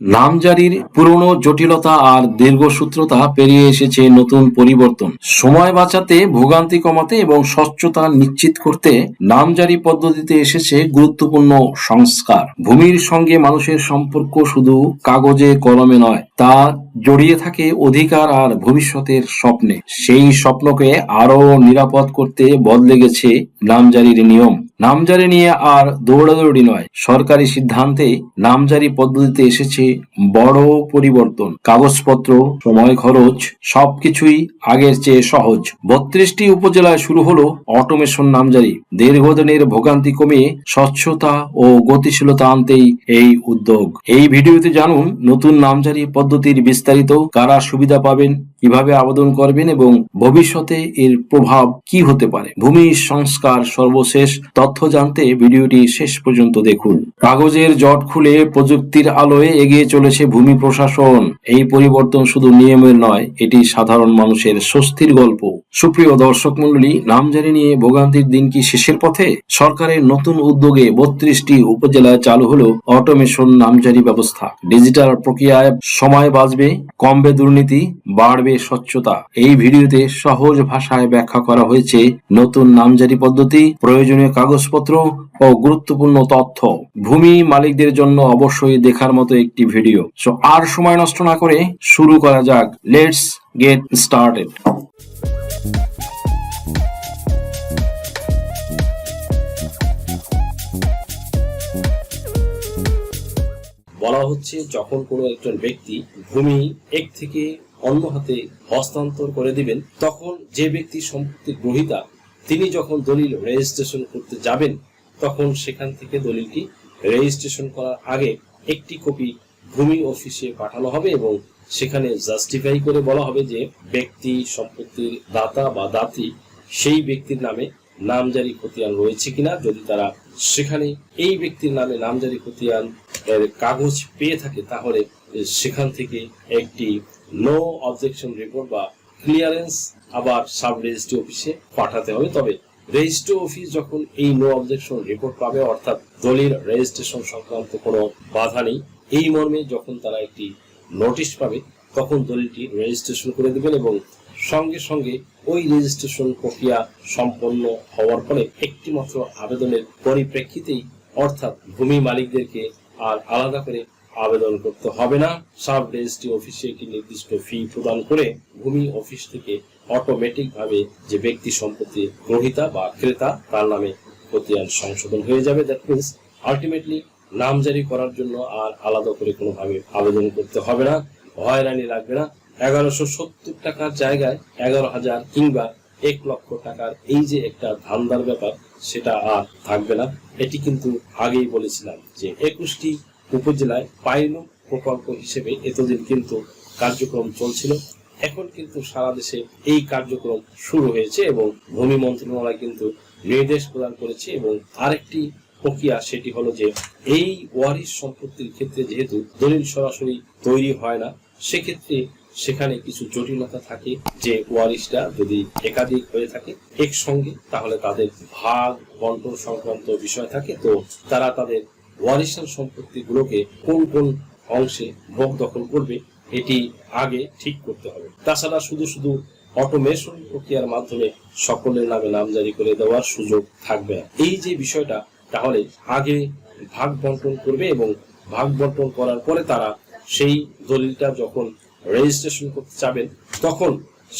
নামজারির পুরনো জটিলতা আর দীর্ঘসূত্রতা পেরিয়ে এসেছে নতুন পরিবর্তন। সময় বাঁচাতে, ভোগান্তি কমাতে এবং স্বচ্ছতা নিশ্চিত করতে নামজারি পদ্ধতিতে এসেছে গুরুত্বপূর্ণ সংস্কার। ভূমির সঙ্গে মানুষের সম্পর্ক শুধু কাগজে, কলমে নয় তা জড়িয়ে থাকে অধিকার আর ভবিষ্যতের স্বপ্নে। সেই স্বপ্নকে আরও নিরাপদ করতে বদলে গেছে নামজারির নিয়ম। নামজারি নিয়ে আর দৌড়াদৌড়ি নয়, সরকারি সিদ্ধান্তে নামজারি পদ্ধতিতে এসেছে বড় পরিবর্তন। কাগজপত্র, সময় খরচ, সবকিছুই আগের চেয়ে সহজ। বত্রিশটি উপজেলায় শুরু হলো অটোমেশন নামজারি। দীর্ঘদিনের ভোগান্তি কমিয়ে স্বচ্ছতা ও গতিশীলতা আনতেই এই উদ্যোগ। এই ভিডিওতে জানুন নতুন নামজারি পদ্ধতির বিস্তারিত কারা সুবিধা পাবেন, কীভাবে আবেদন করবেন এবং ভবিষ্যতে এর প্রভাব কি হতে পারে? ভূমি সংস্কার সর্বশেষ তথ্য জানতে ভিডিওটি শেষ পর্যন্ত দেখুন। কাগজের জট খুলে প্রযুক্তির আলোয় এগিয়ে চলেছে ভূমি প্রশাসন। এই পরিবর্তন শুধু নিয়মের নয়, এটি সাধারণ মানুষের স্বস্তির গল্প। সুপ্রিয় দর্শক মন্ডলী নামজারি নিয়ে ভোগান্তির দিন কি শেষের পথে? সরকারের নতুন উদ্যোগে বত্রিশটি উপজেলায় চালু হলো অটোমেশন নামজারি ব্যবস্থা। ডিজিটাল প্রক্রিয়ায় সময় বাঁচবে, কমবে দুর্নীতি, বাড়বে স্বচ্ছতা। এই ভিডিওতে সহজ ভাষায় ব্যাখ্যা করা হয়েছে নতুন নামজারি পদ্ধতি, প্রয়োজনীয় কাগজপত্র ও গুরুত্বপূর্ণ তথ্য। ভূমি মালিকদের জন্য অবশ্যই দেখার মতো একটি ভিডিও। সো আর সময় নষ্ট না করে শুরু করা যাক। লেটস গেট স্টার্টেড বলা হচ্ছে যখন কোনো একজন ব্যক্তি ভূমি এক থেকে অন্য হাতে হস্তান্তর করে দিবেন, তখন যে ব্যক্তি সম্পত্তি গ্রহিতা, তিনি যখন দলিল রেজিস্ট্রেশন করতে যাবেন, তখন সেখান থেকে দলিলটি রেজিস্ট্রেশন করার আগে একটি কপি ভূমি অফিসে পাঠানো হবে এবং সেখানে জাস্টিফাই করে বলা হবে যে ব্যক্তি সম্পত্তির দাতা বা দাতি সেই ব্যক্তির নামে নামজারি খতিয়ান রয়েছে কিনা যদি তারা সেখানে এই ব্যক্তির নামে নামজারি খতিয়ান কাগজ পেয়ে থাকে, তাহলে সেখান থেকে একটি নো অবজেকশন রিপোর্ট বা ক্লিয়ারেন্স আবার সাব রেজিস্ট্রি অফিসে পাঠাতে হবে। তবে রেজিস্ট্রি অফিস যখন এই নো অবজেকশন রিপোর্ট পাবে, অর্থাৎ দলিল রেজিস্ট্রেশন সংক্রান্ত কোনো বাধা নেই, এই মর্মে যখন তারা একটি নোটিশ পাবে, তখন দলিলটি রেজিস্ট্রেশন করে দেবেন এবং সঙ্গে সঙ্গে ওই রেজিস্ট্রেশন প্রক্রিয়া সম্পন্ন হওয়ার ফলে একটিমাত্র আবেদনের পরিপ্রেক্ষিতেই অর্থাৎ ভূমি মালিকদেরকে আর আলাদা করে আবেদন করতে হবে না। সাব রেজিস্ট্রি অফিসে একটি নির্দিষ্ট ফি প্রদান করে ভূমি অফিস থেকে অটোমেটিক ভাবে যে ব্যক্তি সম্পত্তি গ্রহিতা বা ক্রেতা, তার নামে খতিয়ান সংশোধন হয়ে যাবে। দ্যাট মিনস আলটিমেটলি নামজারি করার জন্য আর আলাদা করে কোনোভাবে আবেদন করতে হবে না। হয়রানি লাগবে না। এগারোশো সত্তর টাকার জায়গায় এগারো হাজার কিংবা এক লক্ষ টাকার এই যে একটা ধান্দার ব্যাপার, সেটা আর থাকবে না। এটি কিন্তু আগেই বলেছিলাম যে একুশটি উপজেলায় পাইলট প্রকল্প হিসেবে এতদিন কিন্তু কার্যক্রম চলছিল। এখন কিন্তু সারা দেশে এই কার্যক্রম শুরু হয়েছে এবং ভূমি মন্ত্রণালয় কিন্তু নির্দেশ প্রদান করেছে এবং আরেকটি প্রক্রিয়া সেটি হলো যে এই ওয়ারিশ সম্পত্তির ক্ষেত্রে যেহেতু দলিল সরাসরি তৈরি হয় না, সেক্ষেত্রে সেখানে কিছু জটিলতা থাকে যে ওয়ারিশটা যদি একাধিক হয়ে থাকে একসঙ্গে তাহলে তাদের ভাগ, বন্টন সংক্রান্ত বিষয় থাকে। তো তারা তাদের ওয়ারিশান সম্পত্তিগুলোকে কোন কোন অংশে ভোগ দখল করবে, এটি আগে ঠিক করতে হবে। তাছাড়া শুধু শুধু অটোমেশন প্রক্রিয়ার মাধ্যমে সকলের নামে নাম জারি করে দেওয়ার সুযোগ থাকবে এই যে বিষয়টা, তাহলে আগে ভাগ বন্টন করবে এবং ভাগ বন্টন করার পরে তারা সেই দলিলটা যখন রেজিস্ট্রেশন করতে চাবেন, তখন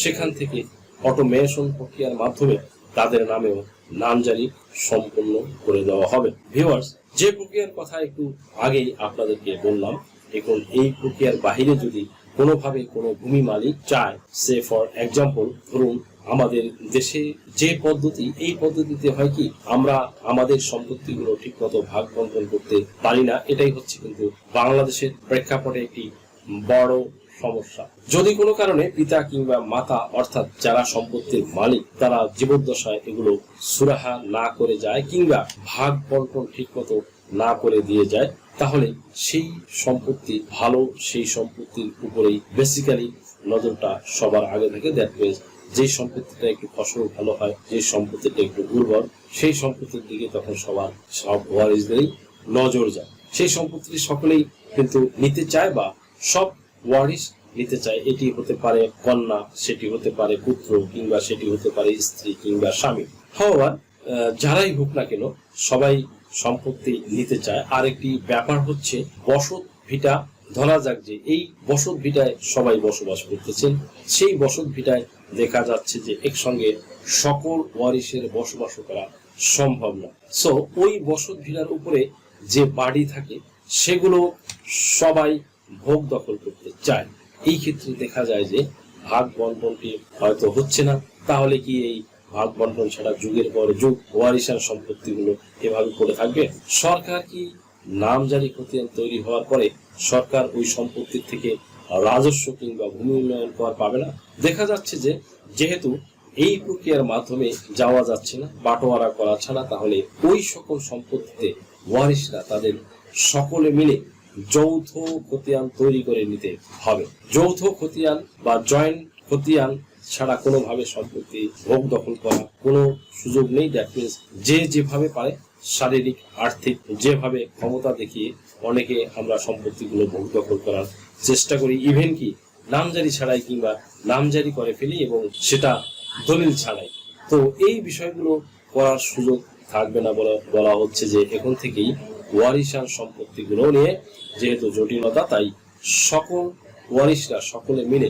সেখান থেকে অটোমেশন প্রক্রিয়ার মাধ্যমে তাদের নামেও নাম নামজারি সম্পন্ন করে দেওয়া হবে। ভিউয়ার্স যে প্রক্রিয়ার কথা একটু আগেই আপনাদেরকে বললাম এখন এই প্রক্রিয়ার বাহিরে যদি কোনোভাবে কোনো ভূমি মালিক চায়, সে ফর এক্সাম্পল ধরুন, আমাদের দেশে যে পদ্ধতি, এই পদ্ধতিতে হয় কি, আমরা আমাদের সম্পত্তিগুলো ঠিকমতো ভাগ বন্টন করতে পারি না। এটাই হচ্ছে কিন্তু বাংলাদেশের প্রেক্ষাপটে একটি বড় সমস্যা। যদি কোনো কারণে পিতা কিংবা মাতা, অর্থাৎ যারা সম্পত্তির মালিক, তারা জীবদ্দশায় এগুলো সুরাহা না করে যায় কিংবা ভাগ বন্টন ঠিক মতো না করে দিয়ে যায়, তাহলে সেই সম্পত্তি ভালো, সেই সম্পত্তির উপরেই বেসিক্যালি নজরটা সবার আগে থেকে। মিনস যে সম্পত্তিটা একটু ফসল ভালো হয়, যে সম্পত্তিটা একটু উর্বর, সেই সম্পত্তির দিকে তখন সবার সব ওয়ারিসদেরই নজর যায়। সেই সম্পত্তিটি সকলেই কিন্তু নিতে চায় বা সব ওয়ারিশ নিতে চায়, এটি হতে পারে কন্যা, সেটি হতে পারে পুত্র কিংবা সেটি হতে পারে স্ত্রী কিংবা স্বামী। হওয়ার যারাই হোক না কেন, সবাই সম্পত্তি নিতে চায়। আর একটি ব্যাপার হচ্ছে, বসত ভিটা, ধরা যাক যে এই বসত ভিটায় সবাই বসবাস করতেছেন, সেই বসত ভিটায় দেখা যাচ্ছে যে একসঙ্গে সকল ওয়ারিশের বসবাস করা সম্ভব না। সো ওই বসত ভিটার উপরে যে বাড়ি থাকে, সেগুলো সবাই ভোগ দখল করতে চায়। এই ক্ষেত্রে দেখা যায় যে ভাগ বন্টনটি হয়তো হচ্ছে না। তাহলে কি এই ভাগ বন্টন ছাড়া যুগের পর যুগ ওয়ারিশান সম্পত্তিগুলো এভাবে পড়ে থাকবে? সরকার কি নাম নামজারি খতিয়ান তৈরি হওয়ার পরে সরকার ওই সম্পত্তির থেকে রাজস্ব কিংবা ভূমি উন্নয়ন কর পাবে না? দেখা যাচ্ছে যে যেহেতু এই প্রক্রিয়ার মাধ্যমে যাওয়া যাচ্ছে না, বাটোয়ারা করা ছাড়া, তাহলে ওই সকল সম্পত্তিতে ওয়ারিশরা তাদের সকলে মিলে যৌথ খতিয়ান তৈরি করে নিতে হবে। যৌথ খতিয়ান বা জয়েন্ট খতিয়ান ছাড়া কোনোভাবে সম্পত্তি ভোগ দখল করা কোনো সুযোগ নেই। দ্যাট মিনস যে যেভাবে পারে শারীরিক, আর্থিক, যেভাবে ক্ষমতা দেখিয়ে অনেকে আমরা সম্পত্তিগুলো ভোগ দখল করার চেষ্টা করি। ইভেন কি নামজারি ছাড়াই কিংবা নামজারি করে ফেলি এবং সেটা দলিল ছাড়াই। তো এই বিষয়গুলো করার সুযোগ থাকবে না বলা বলা হচ্ছে যে এখন থেকেই ওয়ারিশান সম্পত্তিগুলো নিয়ে যেহেতু জটিলতা, তাই সকল ওয়ারিশরা সকলে মিলে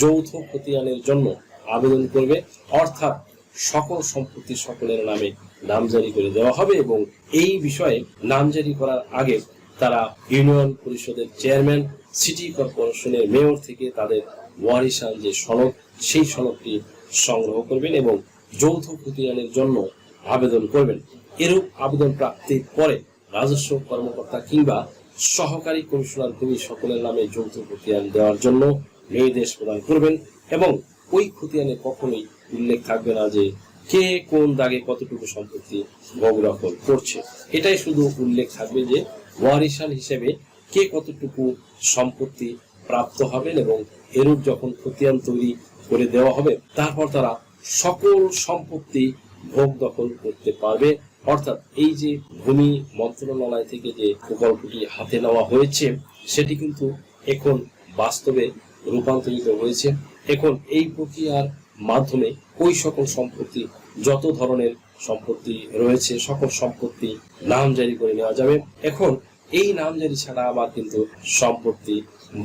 যৌথ খতিয়ানের জন্য আবেদন করবে। অর্থাৎ সকল সম্পত্তি সকলের নামে নামজারি করে দেওয়া হবে এবং এই বিষয়ে নামজারি করার আগে তারা ইউনিয়ন পরিষদের চেয়ারম্যান, সিটি কর্পোরেশনের মেয়র থেকে তাদের ওয়ারিশান যে সনদ, সেই সনদটি সংগ্রহ করবেন এবং যৌথ খতিয়ানের জন্য আবেদন করবেন। এরূপ আবেদন প্রাপ্তির পরে রাজস্ব কর্মকর্তা কিংবা সহকারী কমিশনার ভূমি সকলের নামে যৌথ খতিয়ান দেওয়ার জন্য নির্দেশ প্রদান করবেন এবং ওই খতিয়ানে কখনোই উল্লেখ থাকবে না যে কে কোন দাগে কতটুকু সম্পত্তি ভোগ দখল করছে। এটাই শুধু উল্লেখ থাকবে যে ওয়ারিশান হিসেবে কে কতটুকু সম্পত্তি প্রাপ্ত হবেন এবং এরূপ যখন খতিয়ান তৈরি করে দেওয়া হবে, তারপর তারা সকল সম্পত্তি ভোগ দখল করতে পারবে। অর্থাৎ এই যে ভূমি মন্ত্রণালয় থেকে যে প্রকল্পটি হাতে নেওয়া হয়েছে, সেটি কিন্তু এখন বাস্তবে রূপান্তরিত হয়েছে। এখন এই প্রক্রিয়ার মাধ্যমে ওই সকল সম্পত্তি, যত ধরনের সম্পত্তি রয়েছে, সকল সম্পত্তি নামজারি করে নেওয়া যাবে। এখন এই নামজারি ছাড়া আবার কিন্তু সম্পত্তি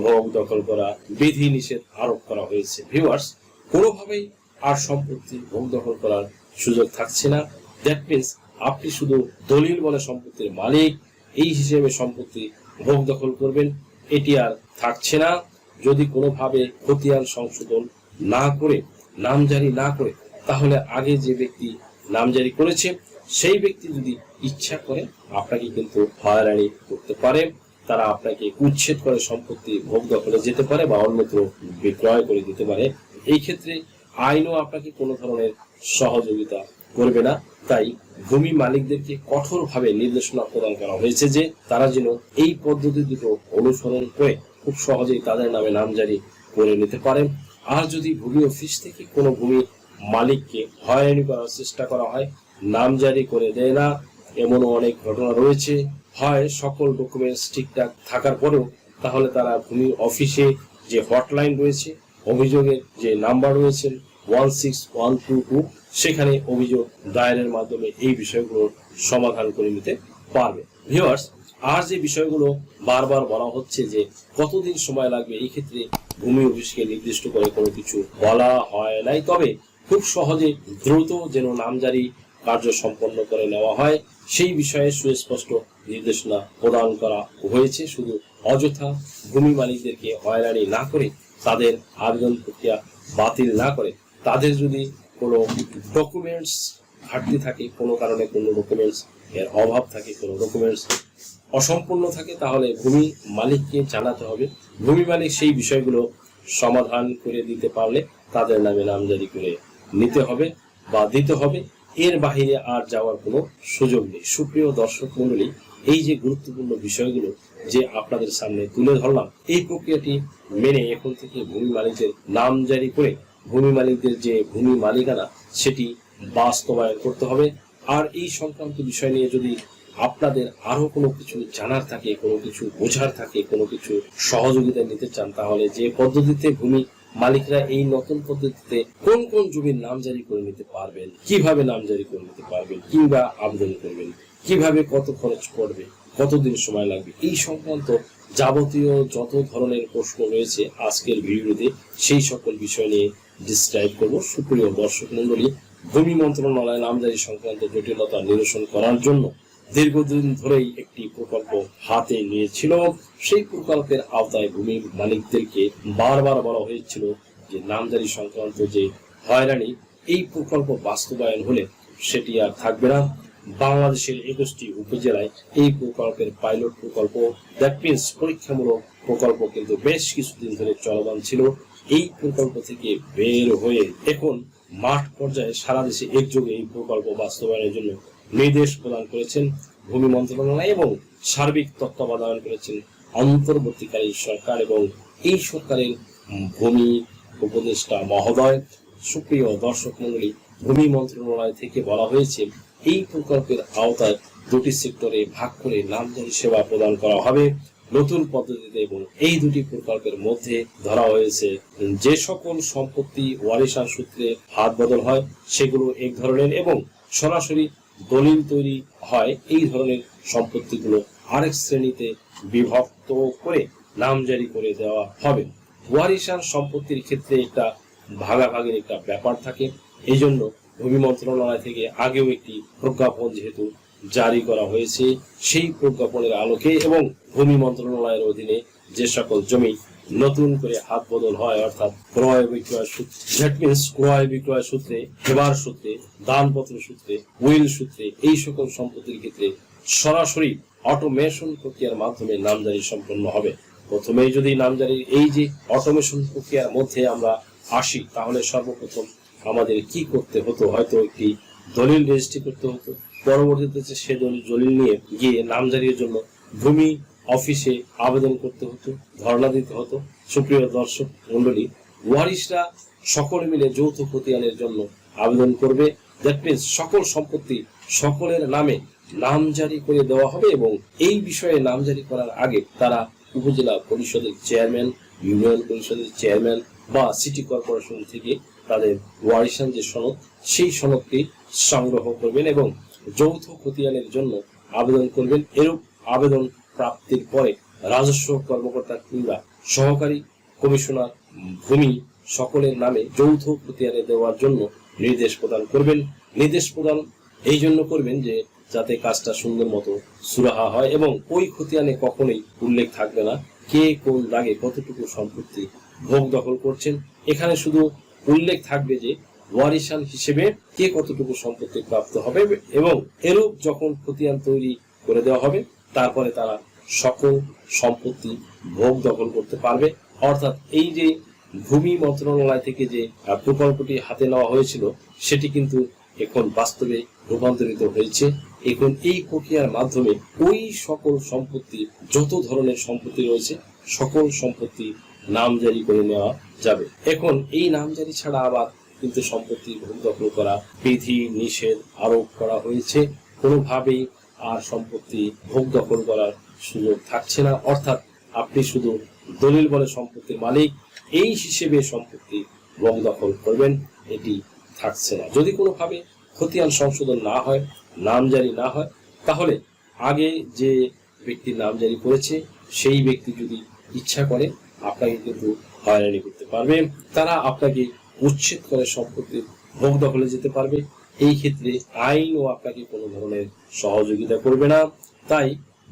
ভোগ, দখল করা বিধি নিষেধ আরোপ করা হয়েছে। ভিউয়ার্স কোনোভাবেই আর সম্পত্তি ভোগ, দখল করার সুযোগ থাকছে না। দ্যাট মিনস আপনি শুধু দলিল বলে সম্পত্তির মালিক, এই হিসেবে সম্পত্তি ভোগ দখল করবেন। এটি আর থাকছে না। যদি কোনোভাবে খতিয়ান সংশোধন না করে, নামজারি না করে, তাহলে আগে যে ব্যক্তি নামজারি করেছে, সেই ব্যক্তি যদি ইচ্ছা করে, আপনাকে কিন্তু হয়রানি করতে পারে। তারা আপনাকে উচ্ছেদ করে সম্পত্তি ভোগ দখলে যেতে পারে বা অন্যত্র বিক্রয় করে দিতে পারে। এই ক্ষেত্রে আইনও আপনাকে কোনো ধরনের সহযোগিতা করবে না। তাই ভূমি মালিকদেরকে কঠোরভাবে নির্দেশনা প্রদান করা হয়েছে যে তারা যেন এই পদ্ধতি দুটো অনুসরণ করে খুব সহজেই তাদের নামে নামজারি করে নিতে পারেন। আর যদি ভূমি অফিস থেকে কোনো ভূমি মালিককে হয়রানি করার চেষ্টা করা হয়, নামজারি করে দেয় না, এমনও অনেক ঘটনা রয়েছে। হয় সকল ডকুমেন্টস ঠিকঠাক থাকার পরেও তাহলে তারা ভূমি অফিসে যে হটলাইন রয়েছে, অভিযোগের যে নাম্বার রয়েছে one six one two two সেখানে অভিযোগ দায়েরের মাধ্যমে এই বিষয়গুলোর সমাধান করে নিতে পারবে। ভিউয়ার্স আর যে বিষয়গুলো বারবার বলা হচ্ছে যে কতদিন সময় লাগবে, এই ক্ষেত্রে ভূমি অফিসকে নির্দিষ্ট করে কোনো কিছু বলা হয় নাই। তবে খুব সহজে দ্রুত যেন নামজারি কার্য সম্পন্ন করে নেওয়া হয়, সেই বিষয়ে সুস্পষ্ট নির্দেশনা প্রদান করা হয়েছে। শুধু অযথা ভূমি মালিকদেরকে হয়রানি না করে তাদের আবেদন প্রক্রিয়া বাতিল না করে তাদের যদি কোনো ডকুমেন্টস ঘাটতি থাকে, কোনো কারণে কোনো ডকুমেন্টস এর অভাব থাকে, কোনো ডকুমেন্টস অসম্পূর্ণ থাকে, তাহলে ভূমি মালিককে জানাতে হবে। ভূমি মালিক সেই বিষয়গুলো সমাধান করে দিতে পারলে তাদের নামে নামজারি করে নিতে হবে বা দিতে হবে। এর বাহিরে আর যাওয়ার কোনো সুযোগ নেই। সুপ্রিয় দর্শক মন্ডলী এই যে গুরুত্বপূর্ণ বিষয়গুলো যে আপনাদের সামনে তুলে ধরলাম, এই প্রক্রিয়াটি মেনে এখন থেকে ভূমি মালিকদের নাম জারি করে ভূমি মালিকদের যে ভূমি মালিকানা, সেটি বাস্তবায়ন করতে হবে। আর এই সংক্রান্ত বিষয় নিয়ে যদি আপনাদের আরও কোনো কিছু জানার থাকে, কোনো কিছু বোঝার থাকে, কোনো কিছু সহযোগিতা নিতে চান, তাহলে যে পদ্ধতিতে ভূমি মালিকরা এই নতুন পদ্ধতিতে কোন কোন জমির নাম জারি করে নিতে পারবেন, কীভাবে নাম জারি করে নিতে পারবেন, কিংবা আবেদন করবেন, কীভাবে কত খরচ পড়বে কতদিন সময় লাগবে? এই সংক্রান্ত যাবতীয় যত ধরনের প্রশ্ন রয়েছে আজকের ভিডিওতে, সেই সকল বিষয় নিয়ে ডিসক্রাইব করব। সুপ্রিয় দর্শক মন্ডলী ভূমি মন্ত্রণালয় নামজারি সংক্রান্ত জটিলতা নিরসন করার জন্য দীর্ঘদিন ধরেই একটি প্রকল্প হাতে নিয়েছিল। সেই প্রকল্পের আওতায় ভূমি মালিকদেরকে বারবার বলা হয়েছিল যে নামজারি সংক্রান্ত যে হয়রানি, এই প্রকল্প বাস্তবায়ন হলে সেটি আর থাকবে না। বাংলাদেশের একুশটি উপজেলায় এই প্রকল্পের পাইলট প্রকল্প। দ্যাট পরীক্ষামূলক প্রকল্প কিন্তু বেশ কিছুদিন ধরে চলমান ছিল। এই প্রকল্প থেকে বের হয়ে এখন মাঠ পর্যায়ে সারা দেশে একযোগে এই প্রকল্প বাস্তবায়নের জন্য নির্দেশ প্রদান করেছেন ভূমি মন্ত্রণালয় এবং সার্বিক তত্ত্বাবধান করেছেন অন্তর্বর্তীকালীন সরকার এবং এই সরকারের ভূমি উপদেষ্টা মহোদয়। সুপ্রিয় দর্শক মন্ডলী ভূমি মন্ত্রণালয় থেকে বলা হয়েছে এই প্রকল্পের আওতায় দুটি সেক্টরে ভাগ করে নামজারি সেবা প্রদান করা হবে নতুন পদ্ধতিতে এবং এই দুটি প্রকল্পের মধ্যে ধরা হয়েছে যে সকল সম্পত্তি ওয়ারিশান সূত্রে হাত বদল হয়, সেগুলো এক ধরনের এবং সরাসরি দলিল তৈরি হয়, এই ধরনের সম্পত্তিগুলো আরেক শ্রেণীতে বিভক্ত করে নামজারি করে দেওয়া হবে। ওয়ারিশান সম্পত্তির ক্ষেত্রে একটা ভাগাভাগির একটা ব্যাপার থাকে এই জন্য ভূমি মন্ত্রণালয় থেকে আগেও একটি প্রজ্ঞাপন যেহেতু জারি করা হয়েছে, সেই প্রজ্ঞাপনের আলোকে এবং ভূমি মন্ত্রণালয়ের অধীনে যে সকল জমি নতুন করে হাত বদল হয়, অর্থাৎ ক্রয় বিক্রয় সূত্রে ক্রয় বিক্রয় সূত্রে, হেবার সূত্রে, দানপত্র সূত্রে, উইল সূত্রে, এই সকল সম্পত্তির ক্ষেত্রে সরাসরি অটোমেশন প্রক্রিয়ার মাধ্যমে নামজারি সম্পন্ন হবে। প্রথমেই যদি নামজারির এই যে অটোমেশন প্রক্রিয়ার মধ্যে আমরা আসি, তাহলে সর্বপ্রথম আমাদের কি করতে হতো? হয়তো একটি দলিল রেজিস্ট্রি করতে হতো। পরবর্তীতে সে দলিল নিয়ে গিয়ে নামজারির জন্য ভূমি অফিসে আবেদন করতে হতো, ধর্ণা দিতে হতো। সুপ্রিয় দর্শক মন্ডলী ওয়ারিশরা সকলে মিলে যৌথ প্রতিয়ানের জন্য আবেদন করবে। দ্যাট মিনস সকল সম্পত্তি সকলের নামে নামজারি করে দেওয়া হবে এবং এই বিষয়ে নামজারি করার আগে তারা উপজেলা পরিষদের চেয়ারম্যান, ইউনিয়ন পরিষদের চেয়ারম্যান বা সিটি কর্পোরেশন থেকে তাদের ওয়ারিশান যে সনদ, সেই সনদটি সংগ্রহ করবেন এবং যৌথ খতিয়ানের জন্য আবেদন করবেন। এরূপ আবেদন প্রাপ্তির পরে রাজস্ব কর্মকর্তা কিংবা সহকারী কমিশনার ভূমি সকলের নামে যৌথ খতিয়ানে দেওয়ার জন্য নির্দেশ প্রদান করবেন। নির্দেশ প্রদান এই জন্য করবেন যে, যাতে কাজটা সুন্দর মতো সুরাহা হয় এবং ওই খতিয়ানে কখনোই উল্লেখ থাকবে না কে কোন দাগে কতটুকু সম্পত্তি ভোগ দখল করছেন। এখানে শুধু উল্লেখ থাকবে যে ওয়ারিশান হিসেবে কে কতটুকু সম্পত্তি প্রাপ্ত হবে এবং এরূপ যখন খতিয়ান তৈরি করে দেওয়া হবে, তারপরে তারা সকল সম্পত্তি ভোগ দখল করতে পারবে। অর্থাৎ এই যে ভূমি মন্ত্রণালয় থেকে যে প্রকল্পটি হাতে নেওয়া হয়েছিল, সেটি কিন্তু এখন বাস্তবে রূপান্তরিত হয়েছে। এখন এই প্রক্রিয়ার মাধ্যমে ওই সকল সম্পত্তি, যত ধরনের সম্পত্তি রয়েছে, সকল সম্পত্তি নামজারি করে নেওয়া যাবে। এখন এই নামজারি ছাড়া আবার কিন্তু সম্পত্তি ভোগ দখল করা, বিধি নিষেধ আরোপ করা হয়েছে। কোনোভাবেই আর সম্পত্তি ভোগ দখল করার সুযোগ থাকছে না। অর্থাৎ আপনি শুধু দলিল বলে সম্পত্তির মালিক, এই হিসেবে সম্পত্তি ভোগ দখল করবেন, এটি থাকছে না। যদি কোনোভাবে খতিয়ান সংশোধন না হয়, নামজারি না হয়, তাহলে আগে যে ব্যক্তির নামজারি করেছে, সেই ব্যক্তি যদি ইচ্ছা করে আপনাকে কিন্তু হয়রানি করতে পারবে। তারা আপনাকে উচ্ছেদ করে সম্পত্তি ভোগ দখলে যেতে পারবে। এই ক্ষেত্রে আইনও আপনাকে কোনো ধরনের সহযোগিতা করবে না। তাই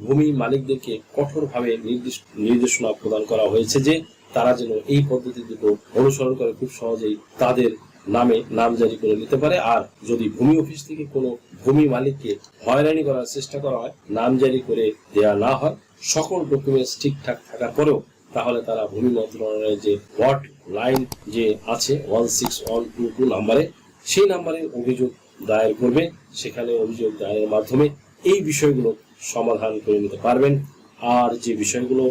ভূমি মালিকদেরকে কঠোরভাবে নির্দেশ, নির্দেশনা প্রদান করা হয়েছে যে তারা যেন এই পদ্ধতি দুটো অনুসরণ করে খুব সহজেই তাদের নামে নাম জারি করে নিতে পারে। আর যদি ভূমি অফিস থেকে কোনো ভূমি মালিককে হয়রানি করার চেষ্টা করা হয়, নাম জারি করে দেয়া না হয়, সকল ডকুমেন্টস ঠিকঠাক থাকার পরেও তাহলে তারা ভূমি মন্ত্রণালয়ের যে ওয়ার্ড লাইন যে আছে one six one two two নাম্বারে, সেই নাম্বারে অভিযোগ দায়ের করবে। সেখানে অভিযোগ দায়েরের মাধ্যমে এই বিষয়গুলো সমাধান করে নিতে পারবেন। আর যে বিষয়গুলো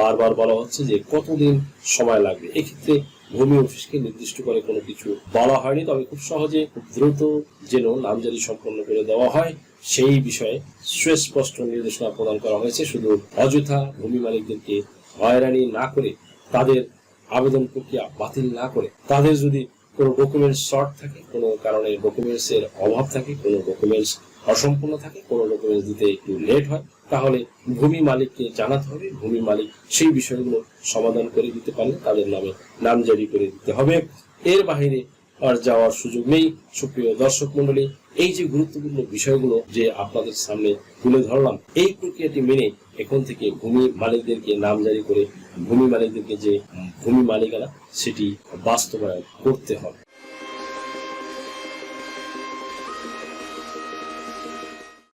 বারবার বলা হচ্ছে যে কতদিন সময় লাগবে, এক্ষেত্রে ভূমি অফিসকে নির্দিষ্ট করে কোনো কিছু বলা হয়নি। তবে খুব সহজে খুব দ্রুত যেন নামজারি সম্পন্ন করে দেওয়া হয়, সেই বিষয়ে সুস্পষ্ট নির্দেশনা প্রদান করা হয়েছে। শুধু অযথা ভূমি মালিকদেরকে হয়রানি না করে তাদের আবেদন প্রক্রিয়া বাতিল না করে, তাদের যদি কোনো ডকুমেন্টস শর্ট থাকে, কোনো কারণে ডকুমেন্টস এর অভাব থাকে, কোনো ডকুমেন্টস অসম্পূর্ণ থাকে, কোনো ডকুমেন্টস দিতে একটু লেট হয়, তাহলে ভূমি মালিককে জানাতে হবে, ভূমি মালিক সেই বিষয়গুলো সমাধান করে দিতে পারলে তাদের নামে নাম নামজারি করে দিতে হবে। এর বাইরে আর যাওয়ার সুযোগ নেই। সুপ্রিয় দর্শক মন্ডলী, এই যে গুরুত্বপূর্ণ বিষয়গুলো যে আপনাদের সামনে তুলে ধরলাম, এই প্রক্রিয়াটি মেনে এখন থেকে ভূমি মালিকদেরকে নাম জারি করে ভূমি মালিকদেরকে যে ভূমি মালিকানা, সেটি বাস্তবায়ন করতে হবে।